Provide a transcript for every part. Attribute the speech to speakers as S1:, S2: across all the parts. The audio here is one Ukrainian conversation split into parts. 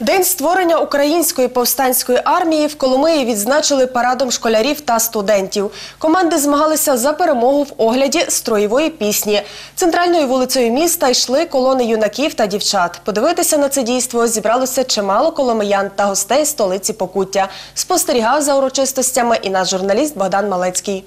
S1: День створення української повстанської армії в Коломиї відзначили парадом школярів та студентів. Команди змагалися за перемогу в огляді строєвої пісні. Центральною вулицею міста йшли колони юнаків та дівчат. Подивитися на це дійство зібралося чимало коломиян та гостей столиці Покуття. Спостерігав за урочистостями і наш журналіст Богдан Малецький.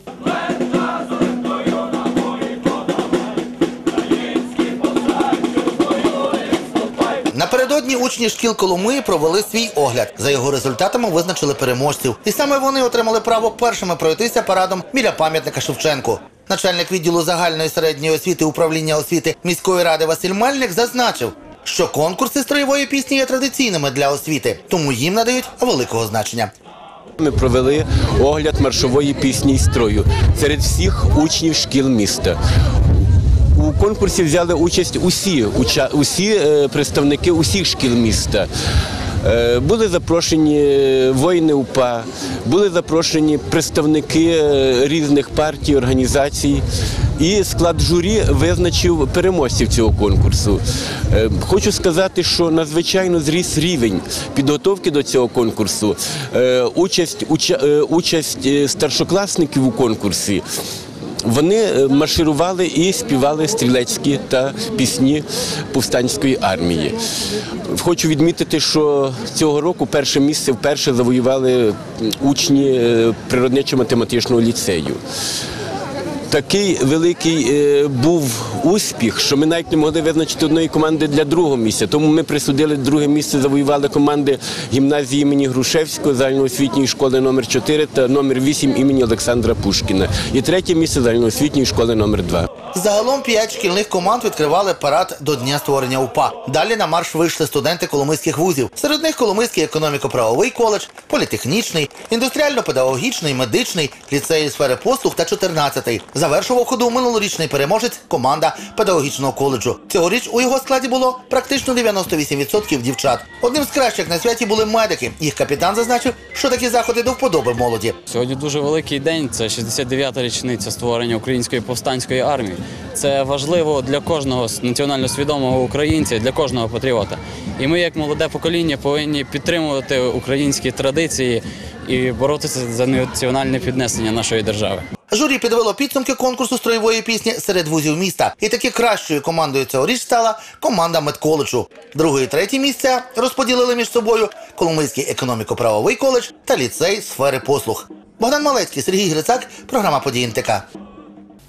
S2: Напередодні учні шкіл Коломиї провели свій огляд. За його результатами визначили переможців. І саме вони отримали право першими пройтися парадом біля пам'ятника Шевченку. Начальник відділу загальної середньої освіти управління освіти міської ради Василь Мальник зазначив, що конкурси строєвої пісні є традиційними для освіти, тому їм надають великого значення.
S3: Ми провели огляд маршової пісні і строю серед всіх учнів шкіл міста. У конкурсі взяли участь усі, усі е, представники усіх шкіл міста. Е, Були запрошені воїни УПА, були запрошені представники е, різних партій, організацій. І склад журі визначив переможців цього конкурсу. Е, Хочу сказати, що надзвичайно зріс рівень підготовки до цього конкурсу. Е, Участь, е, участь е, старшокласників у конкурсі. Вони е, марширували і співали стрілецькі та пісні повстанської армії. Хочу відмітити, що цього року перше місце вперше завоювали учні е, природничо-математичного ліцею. Такий великий е, був успіх, що ми навіть не могли визначити одної команди для другого місця. Тому ми присудили друге місце, завоювали команди гімназії імені Грушевського, загальноосвітньої школи номер 4 та номер 8 імені Олександра Пушкіна. І третє місце загальноосвітньої школи номер 2
S2: Загалом п'ять шкільних команд відкривали парад до дня створення УПА. Далі на марш вийшли студенти коломийських вузів. Серед них Коломийський економіко-правовий коледж, політехнічний, індустріально-педагогічний, медичний, ліцеї сфери послуг та 14-й. Завершував ходу минулорічний переможець команда педагогічного коледжу. Цьогоріч у його складі було практично 98% дівчат. Одним з кращих на святі були медики. Їх капітан зазначив, що такі заходи до вподоби молоді.
S4: Сьогодні дуже великий день. Це 69-та річниця створення української повстанської армії. Це важливо для кожного національно свідомого українця, для кожного патріота. І ми, як молоде покоління, повинні підтримувати українські традиції і боротися за національне піднесення нашої держави.
S2: Журі підвело підсумки конкурсу строєвої пісні серед вузів міста. І таки кращою командою цьогоріч стала команда медколеджу. Друге і третє місця розподілили між собою Коломийський економіко-правовий коледж та ліцей сфери послуг. Богдан Малецький, Сергій Грицак, програма «Події НТК».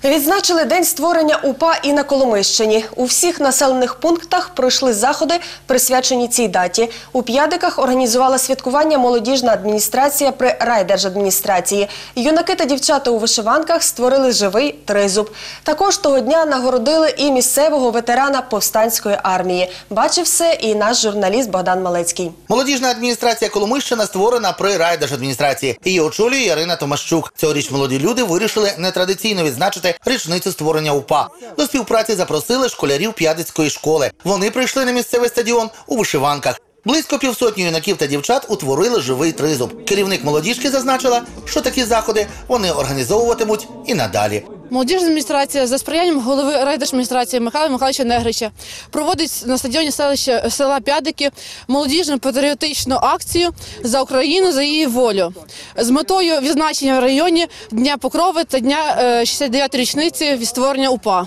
S1: Відзначили день створення УПА і на Коломищині. У всіх населених пунктах пройшли заходи, присвячені цій даті. У П'ядиках організувала святкування молодіжна адміністрація при райдержадміністрації. Юнаки та дівчата у вишиванках створили живий тризуб. Також того дня нагородили і місцевого ветерана повстанської армії. Бачив все і наш журналіст Богдан Малецький.
S2: Молодіжна адміністрація Коломийщина створена при райдержадміністрації. Її очолює Ярина Томащук. Цьогоріч молоді люди вирішили нетрадиційно відзначити річницю створення УПА. До співпраці запросили школярів П'ядицької школи. Вони прийшли на місцевий стадіон у вишиванках. Близько півсотні юнаків та дівчат утворили живий тризуб. Керівник молодіжки зазначила, що такі заходи вони організовуватимуть і надалі.
S5: Молодіжна адміністрація за сприянням голови райдержадміністрації Михайла Михайловича Негрича проводить на стадіоні селища села П'ядики молодіжну патріотичну акцію за Україну за її волю з метою відзначення в районі Дня Покрови та дня е, 69-ї річниці від створення УПА.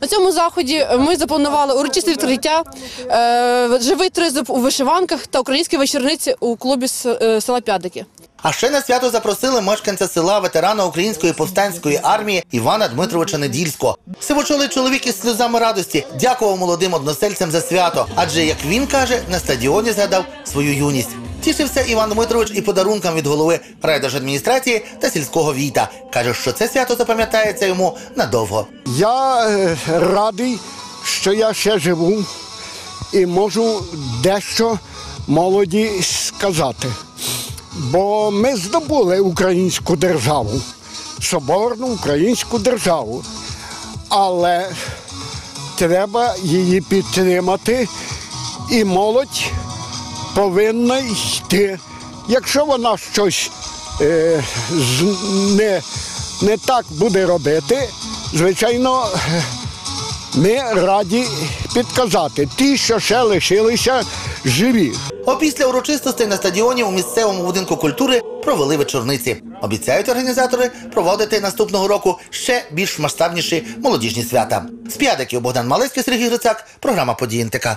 S5: На цьому заході ми запланували урочисте відкриття, е, живий тризуб у вишиванках та українські вечорниці у клубі е, села П'ядики.
S2: А ще на свято запросили мешканця села ветерана Української повстанської армії Івана Дмитровича Недільського. Сивочолий чоловік із сльозами радості дякував молодим односельцям за свято, адже, як він каже, на стадіоні згадав свою юність. Тішився Іван Дмитрович і подарункам від голови райдержадміністрації та сільського війта. Каже, що це свято запам'ятається йому надовго.
S6: Я е, радий, що я ще живу і можу дещо молоді сказати. Бо ми здобули українську державу, соборну українську державу. Але треба її підтримати, і молодь повинна йти. Якщо вона щось е, не, не так буде робити, звичайно, Ми раді підказати ті, що ще лишилися живі.
S2: Опісля урочистостей на стадіоні у місцевому будинку культури провели вечорниці. Обіцяють організатори проводити наступного року ще більш масштабніші молодіжні свята. З п'ядиків Богдан Малецький, Сергій Грицак, програма «Події НТК».